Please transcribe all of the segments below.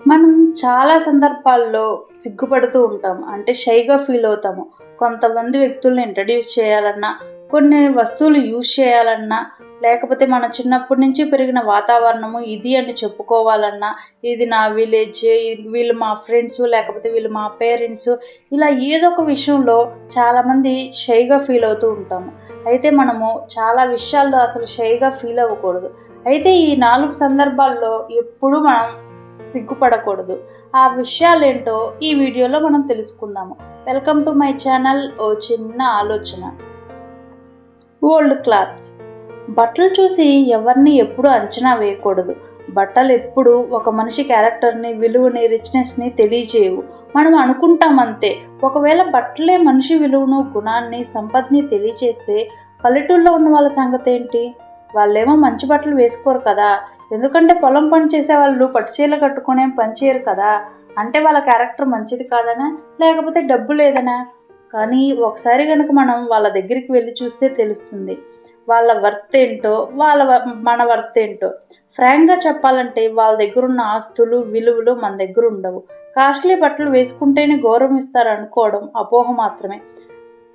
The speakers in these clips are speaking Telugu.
మనం చాలా సందర్భాల్లో సిగ్గుపడుతూ ఉంటాం. అంటే షైగా ఫీల్ అవుతాము. కొంతమంది వ్యక్తుల్ని ఇంట్రడ్యూస్ చేయాలన్నా కొన్ని వస్తువులు యూజ్ చేయాలన్నా లేకపోతే మన చిన్నప్పటి నుంచి పెరిగిన వాతావరణము ఇది అని చెప్పుకోవాలన్నా ఇది నా విలేజ్ వీళ్ళు మా ఫ్రెండ్స్ లేకపోతే వీళ్ళు మా పేరెంట్స్ ఇలా ఏదో ఒక విషయంలో చాలామంది షైగా ఫీల్ అవుతూ ఉంటాము. అయితే మనము చాలా విషయాల్లో అసలు షైగా ఫీల్ అవ్వకూడదు. అయితే ఈ నాలుగు సందర్భాల్లో ఎప్పుడూ మనం సిగ్గుపడకూడదు. ఆ విషయాలేంటో ఈ వీడియోలో మనం తెలుసుకుందాము. వెల్కమ్ టు మై ఛానల్ ఓ చిన్న ఆలోచన. Old clothes. బట్టలు చూసి ఎవరిని ఎప్పుడు అంచనా వేయకూడదు. బట్టలు ఎప్పుడు ఒక మనిషి క్యారెక్టర్ని విలువని రిచ్నెస్ని తెలియజేయవు. మనం అనుకుంటాం అంతే ఒకవేళ బట్టలే మనిషి విలువను గుణాన్ని సంపదని తెలియచేస్తే పల్లెటూళ్ళలో ఉన్న వాళ్ళ సంగతి ఏంటి వాళ్ళేమో మంచి బట్టలు వేసుకోరు కదా. ఎందుకంటే పొలం పని చేసే వాళ్ళు పట్టుచీరలు కట్టుకునే పని చేయరు కదా. అంటే వాళ్ళ క్యారెక్టర్ మంచిది కాదనా? లేకపోతే డబ్బు లేదనా? కానీ ఒకసారి కనుక మనం వాళ్ళ దగ్గరికి వెళ్ళి చూస్తే తెలుస్తుంది. వాళ్ళ వర్త్ ఏంటో వాళ్ళ మన వర్త్ ఏంటో. ఫ్రాంక్గా చెప్పాలంటే వాళ్ళ దగ్గర ఉన్న ఆస్తులు విలువలు మన దగ్గర ఉండవు. కాస్ట్లీ బట్టలు వేసుకుంటేనే గౌరవం ఇస్తారు అనుకోవడం అపోహ మాత్రమే.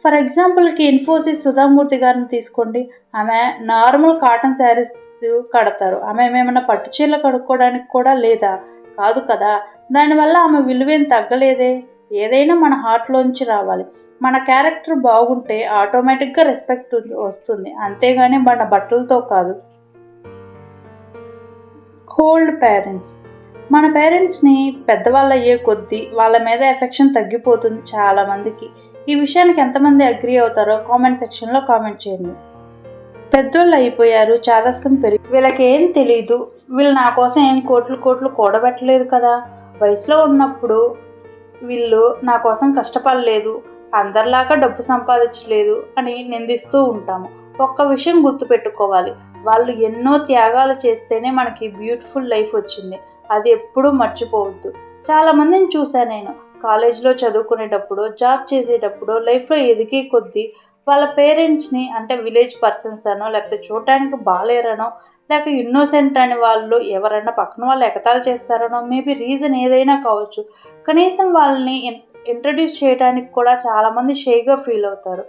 ఫర్ ఎగ్జాంపుల్కి ఇన్ఫోసిస్ సుధామూర్తి గారిని తీసుకోండి. ఆమె నార్మల్ కాటన్ శారీస్ కడతారు. ఆమె ఏమైనా పట్టు చీరలు కడుక్కోవడానికి కూడా లేదా? కాదు కదా. దానివల్ల ఆమె విలువేం తగ్గలేదే? ఏదైనా మన హార్ట్లోంచి రావాలి. మన క్యారెక్టర్ బాగుంటే ఆటోమేటిక్గా రెస్పెక్ట్ వస్తుంది. అంతేగాని మన బట్టలతో కాదు. హోల్డ్ పేరెంట్స్ మన పేరెంట్స్ని పెద్దవాళ్ళు అయ్యే కొద్దీ వాళ్ళ మీద ఎఫెక్షన్ తగ్గిపోతుంది చాలామందికి ఈ విషయానికి ఎంతమంది అగ్రి అవుతారో కామెంట్ సెక్షన్లో కామెంట్ చేయండి. పెద్దోళ్ళు అయిపోయారు చాదస్తం పెరిగి వీళ్ళకి ఏం తెలియదు వీళ్ళు నా కోసం ఏం కోట్లు కోట్లు కూడబెట్టలేదు కదా. వయసులో ఉన్నప్పుడు వీళ్ళు నా కోసం కష్టపడలేదు అందరిలాగా డబ్బు సంపాదించలేదు అని నిందిస్తూ ఉంటాము. ఒక్క విషయం గుర్తుపెట్టుకోవాలి వాళ్ళు ఎన్నో త్యాగాలు చేస్తేనే మనకి బ్యూటిఫుల్ లైఫ్ వచ్చింది. అది ఎప్పుడూ మర్చిపోవద్దు. చాలామందిని చూశాను నేను. కాలేజీలో చదువుకునేటప్పుడు జాబ్ చేసేటప్పుడు లైఫ్లో ఎదిగే కొద్దీ వాళ్ళ పేరెంట్స్ని అంటే విలేజ్ పర్సన్స్ అనో లేకపోతే చూడటానికి బాగాలేరనో లేక ఇన్నోసెంట్ అని వాళ్ళు ఎవరైనా పక్కన వాళ్ళు ఎగతాలు చేస్తారనో మేబీ రీజన్ ఏదైనా కావచ్చు. కనీసం వాళ్ళని ఇంట్రడ్యూస్ చేయడానికి కూడా చాలామంది షేగా ఫీల్ అవుతారు.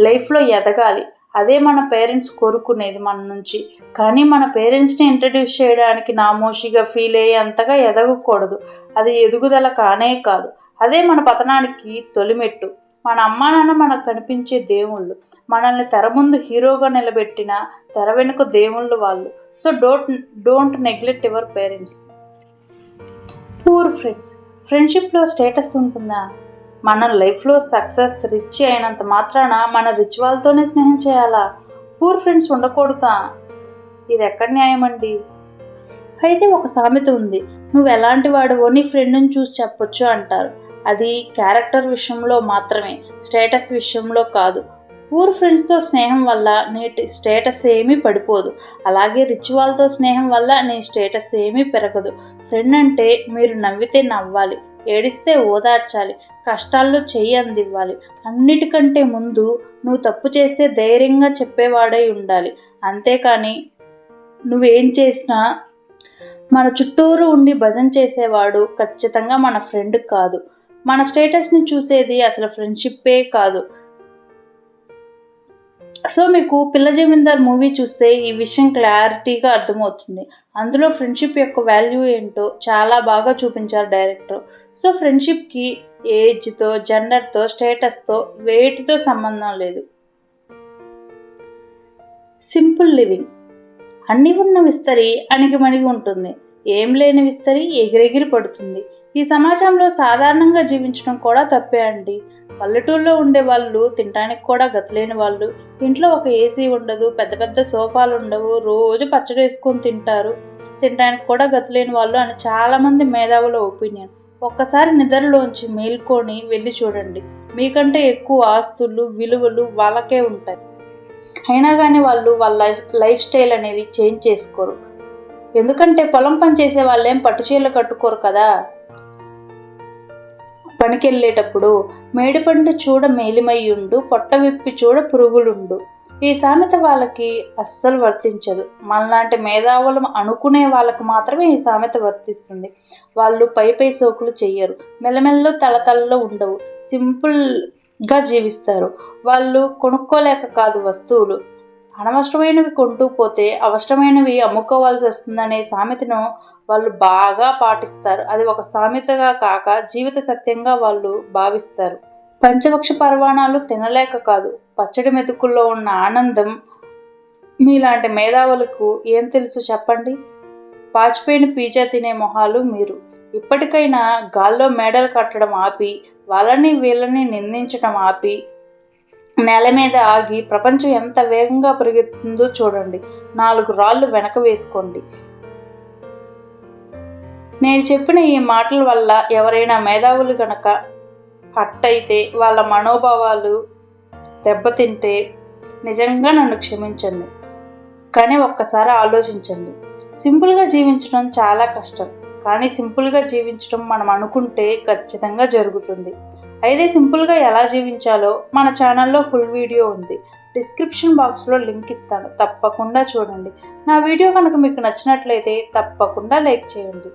లైఫ్లో ఎదగాలి. అదే మన పేరెంట్స్ కోరుకునేది మన నుంచి. కానీ మన పేరెంట్స్ని ఇంట్రడ్యూస్ చేయడానికి నామోషిగా ఫీల్ అయ్యే అంతగా ఎదగకూడదు. అది ఎదుగుదల కానే కాదు. అదే మన పతనానికి తొలిమెట్టు. మన అమ్మా నాన్న మనకు కనిపించే దేవుళ్ళు మనల్ని తెర ముందు హీరోగా నిలబెట్టిన తెర వెనుక దేవుళ్ళు వాళ్ళు. So don't don't neglect your parents. Poor friends ఫ్రెండ్షిప్లో status ఉంటుందా? మన లైఫ్లో సక్సెస్ రిచ్ అయినంత మాత్రాన మన రిచ్ వాళ్ళతోనే స్నేహం చేయాలా? పూర్ ఫ్రెండ్స్ ఉండకూడదా? ఇది ఎక్కడ న్యాయం అండి అయితే ఒక సామెత ఉంది. నువ్వు ఎలాంటి వాడువో నీ ఫ్రెండ్ని చూసి చెప్పొచ్చు అంటారు. అది క్యారెక్టర్ విషయంలో మాత్రమే స్టేటస్ విషయంలో కాదు. పూర్ ఫ్రెండ్స్తో స్నేహం వల్ల నీ స్టేటస్ ఏమీ పడిపోదు. అలాగే రిచ్ వాళ్ళతో స్నేహం వల్ల నీ స్టేటస్ ఏమీ పెరగదు. ఫ్రెండ్ అంటే మీరు నవ్వితే నవ్వాలి. ఏడిస్తే ఓదార్చాలి కష్టాల్లో చెయ్యి అందివ్వాలి అన్నిటికంటే ముందు నువ్వు తప్పు చేస్తే ధైర్యంగా చెప్పేవాడై ఉండాలి. అంతేకాని నువ్వేం చేసినా మన చుట్టూరు ఉండి భజన చేసేవాడు ఖచ్చితంగా మన ఫ్రెండ్ కాదు. మన స్టేటస్ని చూసేది అసలు ఫ్రెండ్షిప్పే కాదు. సో మీకు పిల్ల జమీందార్ మూవీ చూస్తే ఈ విషయం క్లారిటీగా అర్థమవుతుంది. అందులో ఫ్రెండ్షిప్ యొక్క వాల్యూ ఏంటో చాలా బాగా చూపించారు డైరెక్టర్. సో ఫ్రెండ్షిప్కి ఏజ్తో జెండర్తో స్టేటస్తో వేటితో సంబంధం లేదు. Simple living. అన్నీ ఉన్న విస్తరి అణిగిమణిగి ఉంటుంది. ఏం లేని విస్తరి ఎగిరెగిరి పడుతుంది. ఈ సమాజంలో సాధారణంగా జీవించడం కూడా తప్పే అండి. పల్లెటూళ్ళలో ఉండే వాళ్ళు తినడానికి కూడా గతిలేని వాళ్ళు. ఇంట్లో ఒక ఏసీ ఉండదు పెద్ద పెద్ద సోఫాలు ఉండవు రోజు పచ్చడి వేసుకొని తింటారు. తినడానికి కూడా గతిలేని వాళ్ళు అని చాలామంది మేధావుల ఒపీనియన్. ఒక్కసారి నిద్రలోంచి మేల్కొని వెళ్ళి చూడండి. మీకంటే ఎక్కువ ఆస్తులు విలువలు వాళ్ళకే ఉంటాయి. అయినా కానీ వాళ్ళు వాళ్ళ లైఫ్ లైఫ్ స్టైల్ అనేది చేంజ్ చేసుకోరు. ఎందుకంటే పొలం పని చేసే వాళ్ళేం పట్టు చీరలు కట్టుకోరు కదా? పనికెళ్ళేటప్పుడు మేడిపండు చూడ మేలిమయ్యుండు పొట్ట విప్పి చూడ పురుగులుండు. ఈ సామెత వాళ్ళకి అస్సలు వర్తించదు. మనలాంటి మేధావులం అనుకునే వాళ్ళకి మాత్రమే ఈ సామెత వర్తిస్తుంది. వాళ్ళు పై పై సోకులు చెయ్యరు. మెల్లమెల్లు తలతలలో ఉండవు. సింపుల్గా జీవిస్తారు. వాళ్ళు కొనుక్కోలేక కాదు వస్తువులు. అనవసరమైనవి కొంటూ పోతే అవసరమైనవి అమ్ముకోవాల్సి వస్తుందనే సామెతను వాళ్ళు బాగా పాటిస్తారు. అది ఒక సామెతగా కాక జీవిత సత్యంగా వాళ్ళు భావిస్తారు. పంచవక్ష పర్వాణాలు తినలేక కాదు. పచ్చడి మెతుకుల్లో ఉన్న ఆనందం మీలాంటి మేధావులకు ఏం తెలుసు చెప్పండి? పాచిపోయిన పీజా తినే మొహాలు మీరు. ఇప్పటికైనా గాల్లో మేడలు కట్టడం ఆపి వాళ్ళని వీళ్ళని నిందించడం ఆపి నేల మీద ఆగి ప్రపంచం ఎంత వేగంగా పెరుగుతుందో చూడండి. నాలుగు రాళ్ళు వెనక వేసుకోండి. నేను చెప్పిన ఈ మాటల వల్ల ఎవరైనా మేధావులు గనక హట్ అయితే వాళ్ళ మనోభావాలు దెబ్బతింటే నిజంగా నన్ను క్షమించండి. కానీ ఒక్కసారి ఆలోచించండి. సింపుల్గా జీవించడం చాలా కష్టం. కానీ సింపుల్గా జీవించడం మనం అనుకుంటే ఖచ్చితంగా జరుగుతుంది. అయితే సింపుల్గా ఎలా జీవించాలో మన ఛానల్లో ఫుల్ వీడియో ఉంది. డిస్క్రిప్షన్ బాక్స్లో లింక్ ఇస్తాను. తప్పకుండా చూడండి. నా వీడియో కనుక మీకు నచ్చినట్లయితే తప్పకుండా లైక్ చేయండి.